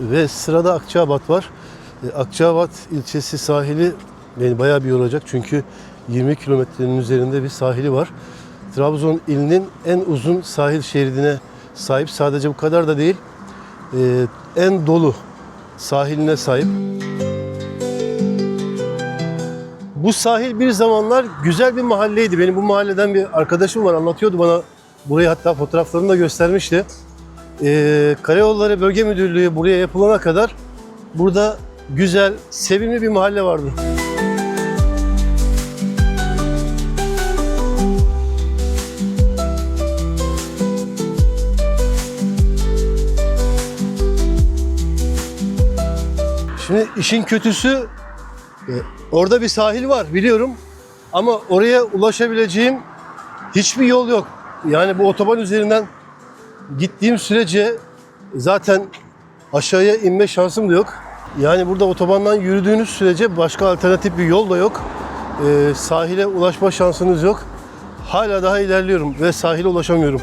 ve sırada Akçaabat var. E, Akçaabat ilçesi sahili beni bayağı bir yoracak çünkü 20 kilometrenin üzerinde bir sahili var. Trabzon ilinin en uzun sahil şeridine sahip. Sadece bu kadar da değil. e, en dolu sahiline sahip. Bu sahil bir zamanlar güzel bir mahalleydi. Benim bu mahalleden bir arkadaşım var anlatıyordu bana. Burayı hatta fotoğraflarını da göstermişti. Ee, Karayolları Bölge Müdürlüğü buraya yapılana kadar burada güzel, sevimli bir mahalle vardı. Şimdi işin kötüsü e, orada bir sahil var biliyorum ama oraya ulaşabileceğim hiçbir yol yok. Yani bu otoban üzerinden gittiğim sürece zaten aşağıya inme şansım da yok. Yani burada otobandan yürüdüğünüz sürece başka alternatif bir yol da yok. Ee, sahile ulaşma şansınız yok. Hala daha ilerliyorum ve sahile ulaşamıyorum.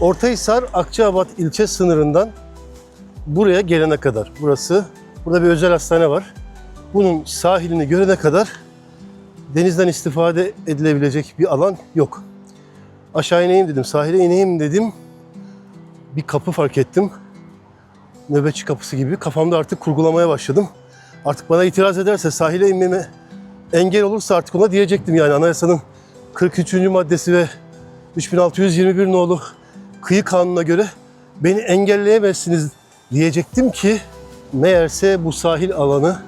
Ortahisar Akçaabat ilçe sınırından buraya gelene kadar. Burası, burada bir özel hastane var. Bunun sahilini görene kadar denizden istifade edilebilecek bir alan yok. Aşağı ineyim dedim, sahile ineyim dedim. Bir kapı fark ettim. Nöbetçi kapısı gibi. Kafamda artık kurgulamaya başladım. Artık bana itiraz ederse sahile inmeme engel olursa artık ona diyecektim yani anayasanın 43. maddesi ve 3621 nolu kıyı kanununa göre beni engelleyemezsiniz diyecektim ki meğerse bu sahil alanı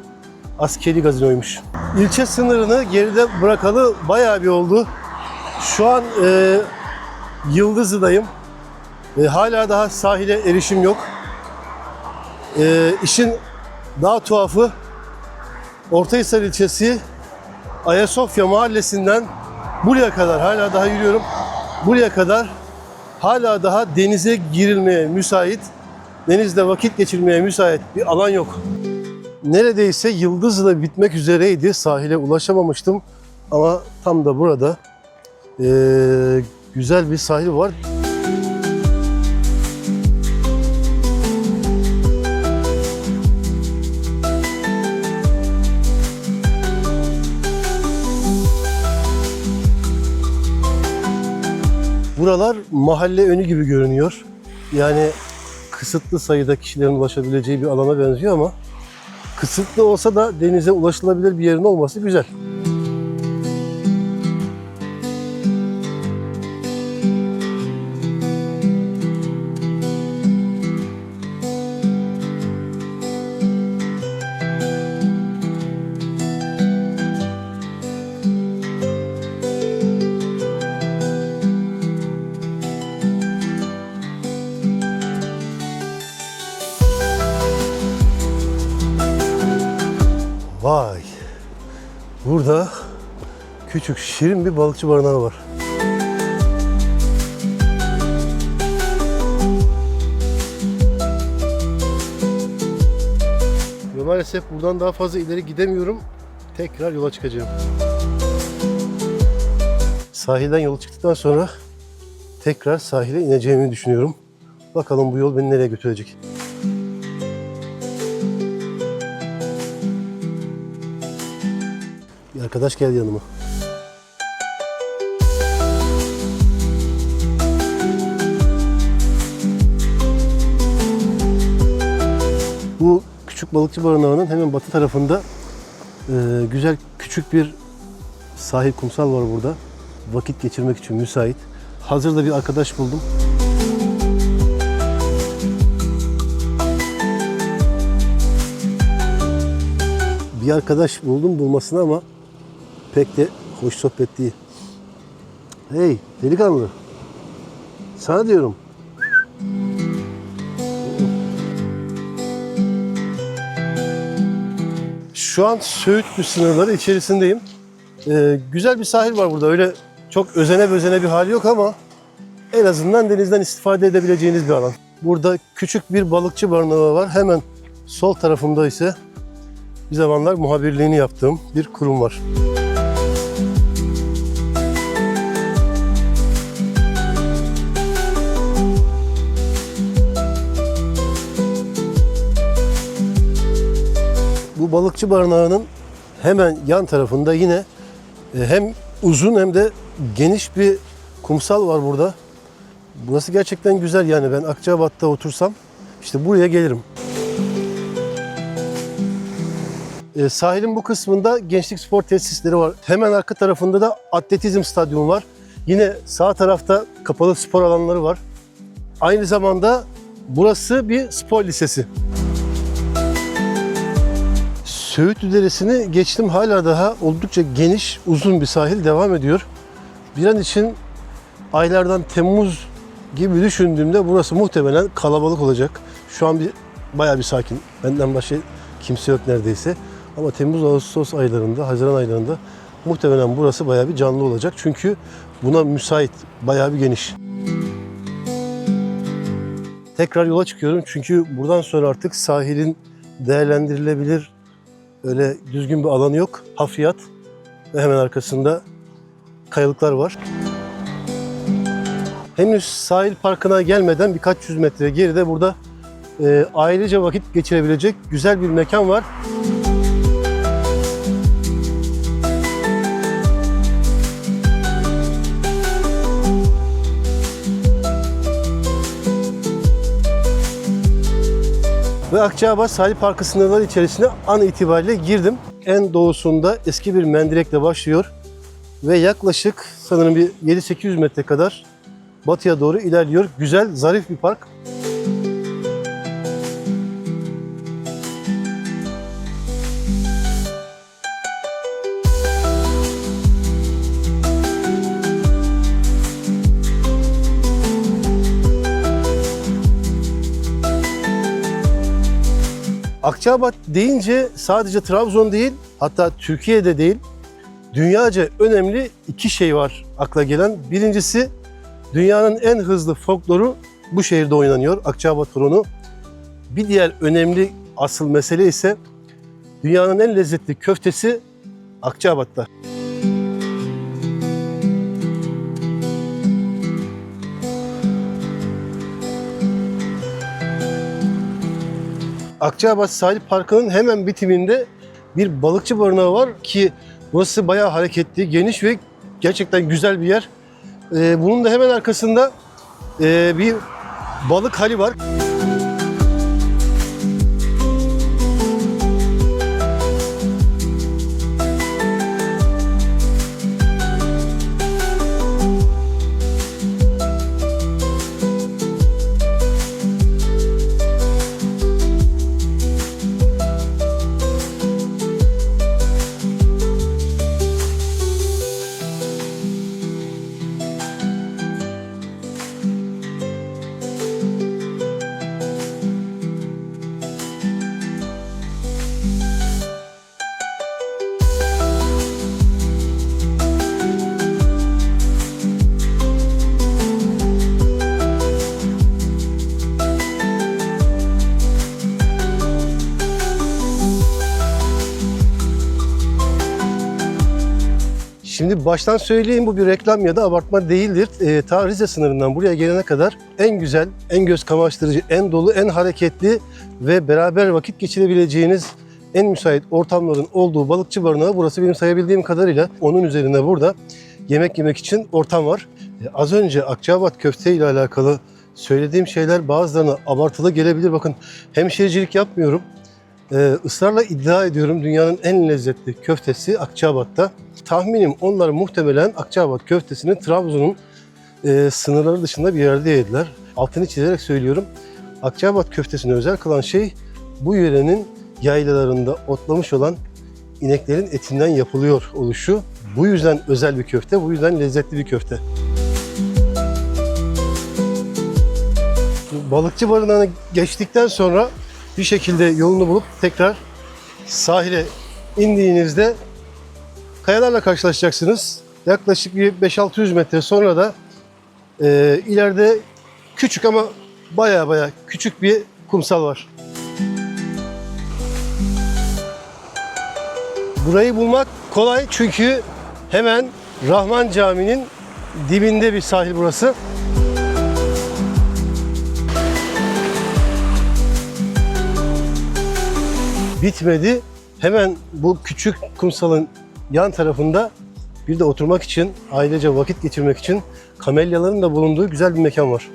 askeri gazinoymuş. İlçe sınırını geride bırakalı bayağı bir oldu. Şu an e, Yıldızlı'dayım. E, hala daha sahile erişim yok. E, işin daha tuhafı Ortahisar ilçesi Ayasofya mahallesinden buraya kadar hala daha yürüyorum. Buraya kadar hala daha denize girilmeye müsait, denizde vakit geçirmeye müsait bir alan yok. Neredeyse Yıldız'la bitmek üzereydi. Sahile ulaşamamıştım. Ama tam da burada eee, güzel bir sahil var. Buralar mahalle önü gibi görünüyor. Yani kısıtlı sayıda kişilerin ulaşabileceği bir alana benziyor ama kısıtlı olsa da denize ulaşılabilir bir yerin olması güzel. Vay. Burada küçük şirin bir balıkçı barınağı var. Maalesef buradan daha fazla ileri gidemiyorum. Tekrar yola çıkacağım. Sahilden yola çıktıktan sonra tekrar sahile ineceğimi düşünüyorum. Bakalım bu yol beni nereye götürecek. Bir arkadaş geldi yanıma. Bu küçük balıkçı barınağının hemen batı tarafında e, güzel küçük bir sahil kumsal var burada. Vakit geçirmek için müsait. Hazırda bir arkadaş buldum. Bir arkadaş buldum bulmasına ama pek de hoş sohbet değil. Hey delikanlı. Sana diyorum. Şu an Söğütlü sınırları içerisindeyim. Ee, güzel bir sahil var burada. Öyle çok özene bezene bir hali yok ama en azından denizden istifade edebileceğiniz bir alan. Burada küçük bir balıkçı barınağı var. Hemen sol tarafımda ise bir zamanlar muhabirliğini yaptığım bir kurum var. Balıkçı barınağının hemen yan tarafında yine e, hem uzun hem de geniş bir kumsal var burada. Burası gerçekten güzel yani ben Akçabat'ta otursam işte buraya gelirim. E, sahilin bu kısmında gençlik spor tesisleri var. Hemen arka tarafında da atletizm stadyumu var. Yine sağ tarafta kapalı spor alanları var. Aynı zamanda burası bir spor lisesi. Söğütlü Deresi'ni geçtim hala daha oldukça geniş, uzun bir sahil devam ediyor. Bir an için aylardan Temmuz gibi düşündüğümde burası muhtemelen kalabalık olacak. Şu an bir bayağı bir sakin. Benden başka kimse yok neredeyse. Ama Temmuz, Ağustos aylarında, Haziran aylarında muhtemelen burası bayağı bir canlı olacak. Çünkü buna müsait, bayağı bir geniş. Tekrar yola çıkıyorum çünkü buradan sonra artık sahilin değerlendirilebilir öyle düzgün bir alanı yok. Hafriyat ve hemen arkasında kayalıklar var. Henüz sahil parkına gelmeden birkaç yüz metre geride burada e, ailece vakit geçirebilecek güzel bir mekan var. Ve Akçaabat Sahil Parkı sınırları içerisine an itibariyle girdim. En doğusunda eski bir mendirekle başlıyor ve yaklaşık sanırım bir 7-800 metre kadar batıya doğru ilerliyor. Güzel, zarif bir park. Akçabat deyince sadece Trabzon değil, hatta Türkiye'de değil, dünyaca önemli iki şey var akla gelen. Birincisi dünyanın en hızlı folkloru bu şehirde oynanıyor, Akçabat Horonu. Bir diğer önemli asıl mesele ise dünyanın en lezzetli köftesi Akçabat'ta. Akçaabat Sahil Parkı'nın hemen bitiminde bir balıkçı barınağı var ki burası bayağı hareketli, geniş ve gerçekten güzel bir yer. Ee, bunun da hemen arkasında e, bir balık hali var. Şimdi baştan söyleyeyim bu bir reklam ya da abartma değildir. E, ta Rize sınırından buraya gelene kadar en güzel, en göz kamaştırıcı, en dolu, en hareketli ve beraber vakit geçirebileceğiniz en müsait ortamların olduğu balıkçı barınağı burası benim sayabildiğim kadarıyla. Onun üzerine burada yemek yemek için ortam var. E, az önce Akçabat köfte ile alakalı söylediğim şeyler bazılarına abartılı gelebilir. Bakın hemşirecilik yapmıyorum. Ee, ısrarla iddia ediyorum dünyanın en lezzetli köftesi Akçabat'ta. Tahminim onlar muhtemelen Akçabat köftesini Trabzon'un e, sınırları dışında bir yerde yediler. Altını çizerek söylüyorum. Akçabat köftesini özel kılan şey bu yörenin yaylalarında otlamış olan ineklerin etinden yapılıyor oluşu. Bu yüzden özel bir köfte, bu yüzden lezzetli bir köfte. Balıkçı barınağına geçtikten sonra bir şekilde yolunu bulup tekrar sahile indiğinizde kayalarla karşılaşacaksınız. Yaklaşık bir 5-600 metre sonra da e, ileride küçük ama baya baya küçük bir kumsal var. Burayı bulmak kolay çünkü hemen Rahman Camii'nin dibinde bir sahil burası. Bitmedi. Hemen bu küçük kumsalın yan tarafında bir de oturmak için, ailece vakit geçirmek için kamelyaların da bulunduğu güzel bir mekan var.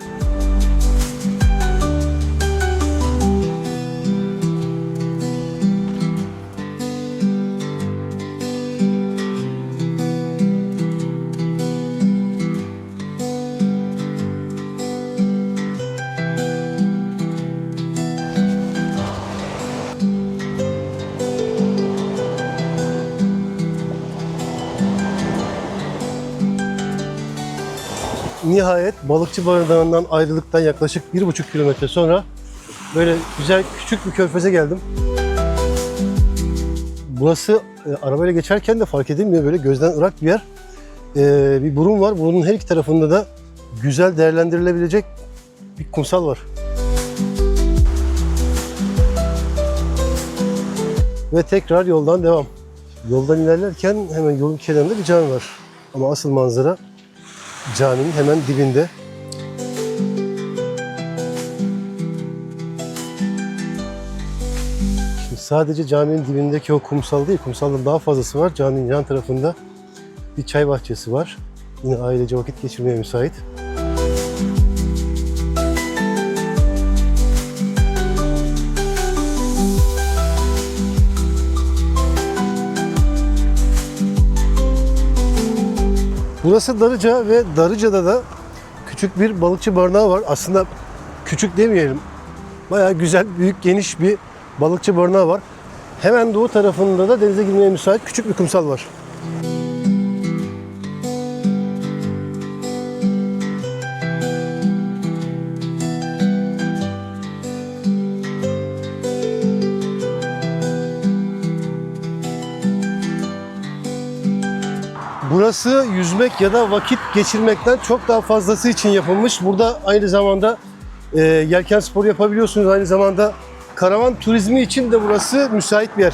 Nihayet balıkçı barınağından ayrılıktan yaklaşık bir buçuk kilometre sonra böyle güzel küçük bir körfeze geldim. Burası e, arabayla geçerken de fark edilmiyor böyle gözden ırak bir yer. E, bir burun var. Burunun her iki tarafında da güzel değerlendirilebilecek bir kumsal var. Ve tekrar yoldan devam. Yoldan ilerlerken hemen yolun kenarında bir cami var. Ama asıl manzara caminin hemen dibinde. Şimdi sadece caminin dibindeki o kumsal değil, kumsalın daha fazlası var. Caminin yan tarafında bir çay bahçesi var. Yine ailece vakit geçirmeye müsait. Burası Darıca ve Darıca'da da küçük bir balıkçı barınağı var. Aslında küçük demeyelim. Bayağı güzel, büyük, geniş bir balıkçı barınağı var. Hemen doğu tarafında da denize girmeye müsait küçük bir kumsal var. Burası yüzmek ya da vakit geçirmekten çok daha fazlası için yapılmış. Burada aynı zamanda e, yelken spor yapabiliyorsunuz. Aynı zamanda karavan turizmi için de burası müsait bir yer.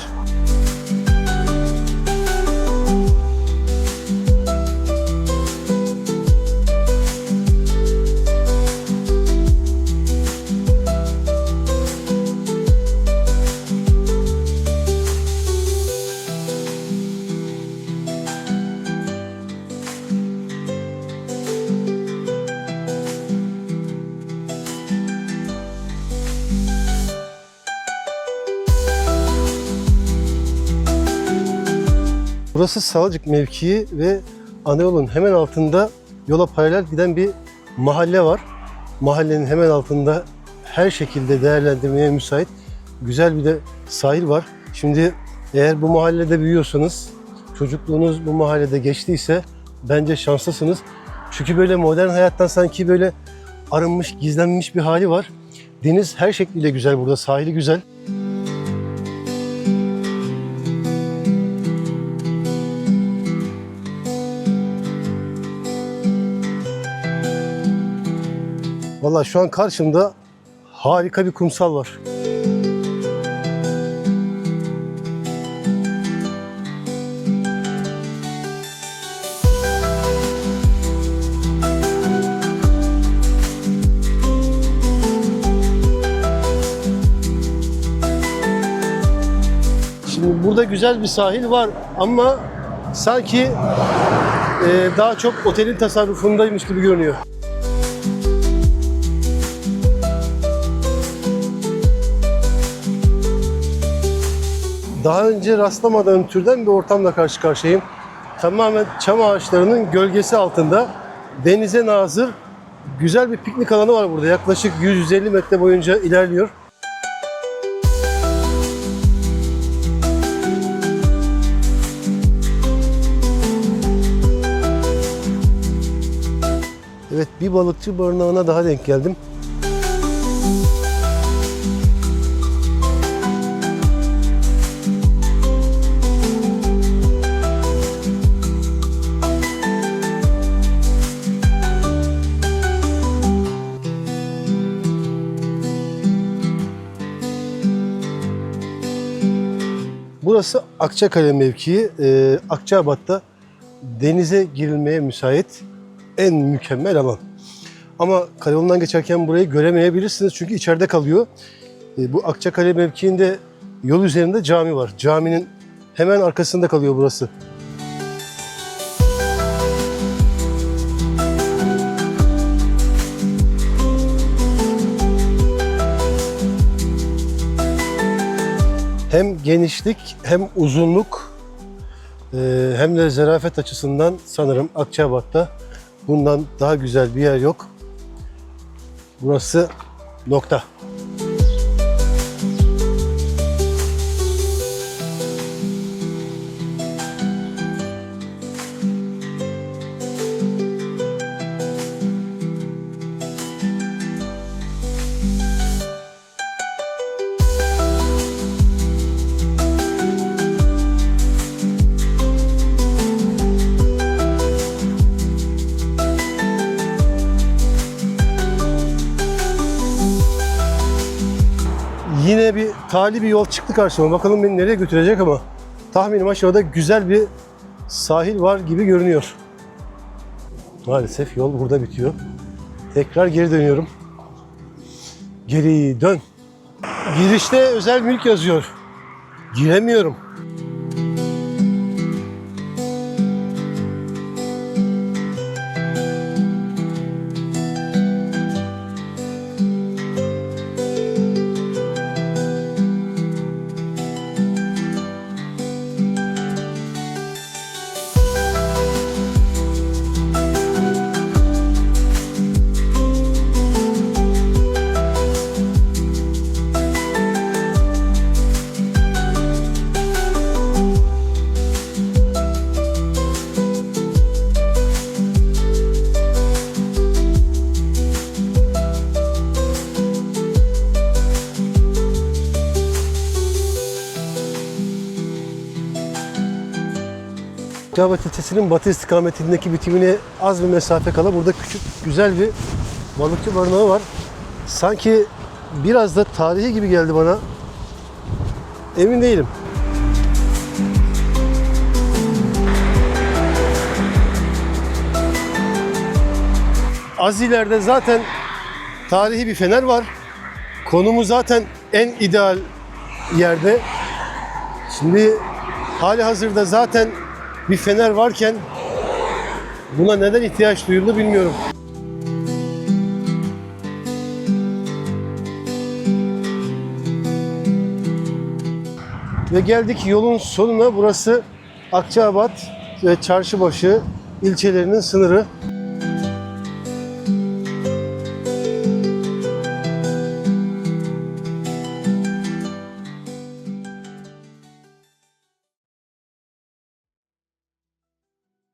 Burası Salacık mevkii ve ana yolun hemen altında yola paralel giden bir mahalle var. Mahallenin hemen altında her şekilde değerlendirmeye müsait güzel bir de sahil var. Şimdi eğer bu mahallede büyüyorsanız, çocukluğunuz bu mahallede geçtiyse bence şanslısınız. Çünkü böyle modern hayattan sanki böyle arınmış, gizlenmiş bir hali var. Deniz her şekliyle güzel burada, sahili güzel. Valla şu an karşımda harika bir kumsal var. Şimdi burada güzel bir sahil var ama sanki e, daha çok otelin tasarrufundaymış gibi görünüyor. Daha önce rastlamadığım türden bir ortamla karşı karşıyayım. Tamamen çam ağaçlarının gölgesi altında denize nazır güzel bir piknik alanı var burada. Yaklaşık 150 metre boyunca ilerliyor. Evet bir balıkçı barınağına daha denk geldim. Burası Akçakale mevkii. Ee, Akçabat'ta denize girilmeye müsait en mükemmel alan. Ama kale geçerken burayı göremeyebilirsiniz çünkü içeride kalıyor. Ee, bu Akçakale mevkiinde yol üzerinde cami var. Caminin hemen arkasında kalıyor burası. Hem genişlik hem uzunluk e, hem de zarafet açısından sanırım Akçabat'ta bundan daha güzel bir yer yok. Burası nokta. Tali bir yol çıktı karşıma. Bakalım beni nereye götürecek ama tahminim aşağıda güzel bir sahil var gibi görünüyor. Maalesef yol burada bitiyor. Tekrar geri dönüyorum. Geri dön. Girişte özel mülk yazıyor. Giremiyorum. Cavat ilçesinin batı istikametindeki bitimine az bir mesafe kala burada küçük güzel bir balıkçı barınağı var. Sanki biraz da tarihi gibi geldi bana. Emin değilim. Az ileride zaten tarihi bir fener var. Konumu zaten en ideal yerde. Şimdi hali hazırda zaten bir fener varken buna neden ihtiyaç duyuldu bilmiyorum. Ve geldik yolun sonuna. Burası Akçabat ve Çarşıbaşı ilçelerinin sınırı.